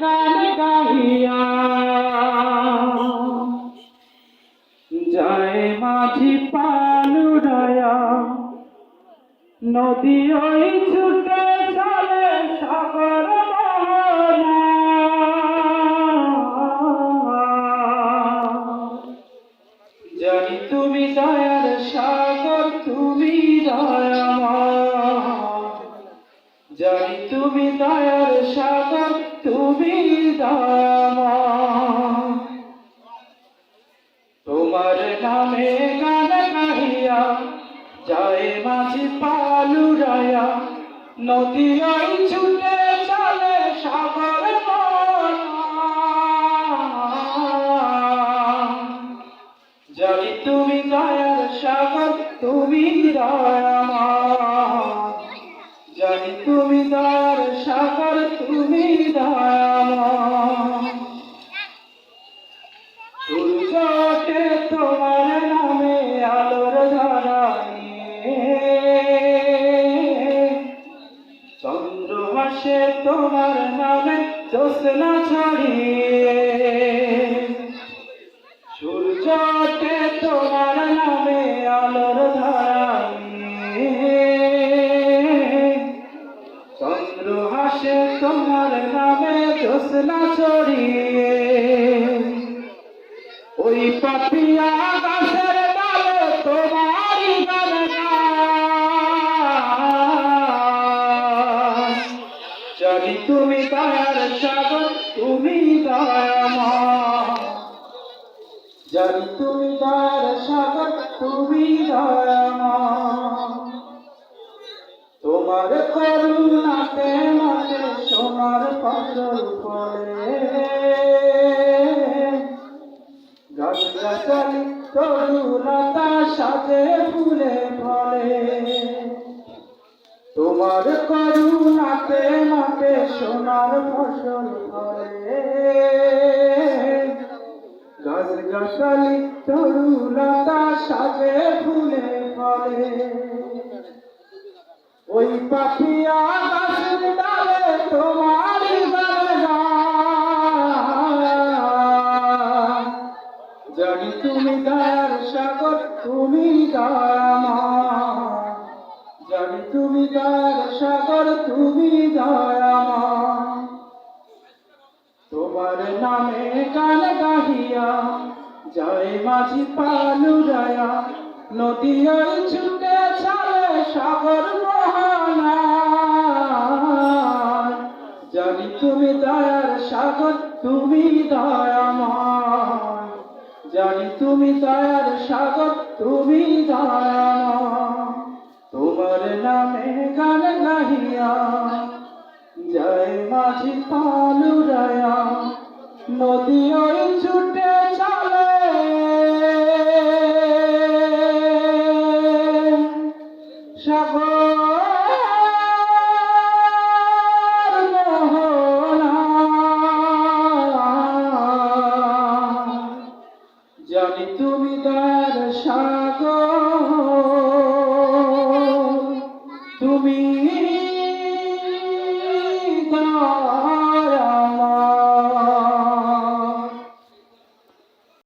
গান গাহিয়া। যায় মাঝি পালুরায়া। নদী ওই ছুটে চলে সাগর। জানি তুমি দয়ার সাগর, তুমি দয়াময়। জানি তুমি দয়ার সাগর, তুমি দয়াময় তোমার নামে গান গাহিয়া যায় মাঝি পালুরায়া। নদী ওই ছুটে চলে সাগর। জানি তুমি দয়ার সাগর, তুমি জানি তুমি দয়ার সাগর, তুমি সূর্য তোমার নামে আলোর ধরায় চন্দ্র হাসে তোমার নামে জ্যোৎস্না ছড়িয়ে। জ্যোৎস্না ছড়িয়ে। ওই পাপিয়া গাছের ডালে তোমারই। জানি তুমি দয়ার সাগর, তুমি জানি তুমি দয়ার সাগর, তুমি দয়াময়। তোমার সোনার ফসল ফলে গাছ গাছালি তরুণতা সাজে ফুলে ফলে তোমার করুণাতে মাতে সোনার ফসল ফলে গাছ গাছালি তরুণতা সাজে ফুলে ফলে ওই পাখিয়া জানি তুমি দয়ার সাগর, তুমি জানি তুমি দয়ার সাগর, তুমি দয়াময় তোমার নামে গান গাহিয়া জয় মাঝি পালুরায়া। নদী ছুটে চলে সাগর মোহনা জানি তুমি দয়ার সাগর, তুমি দয়াময় জানি তুমি দয়ার সাগর তুমি দয়াময়। তোমার নামে গান গাহিয়া জয় মাঝি পালুরায়া। নদী জানি তুমি দয়ার সাগর তুমি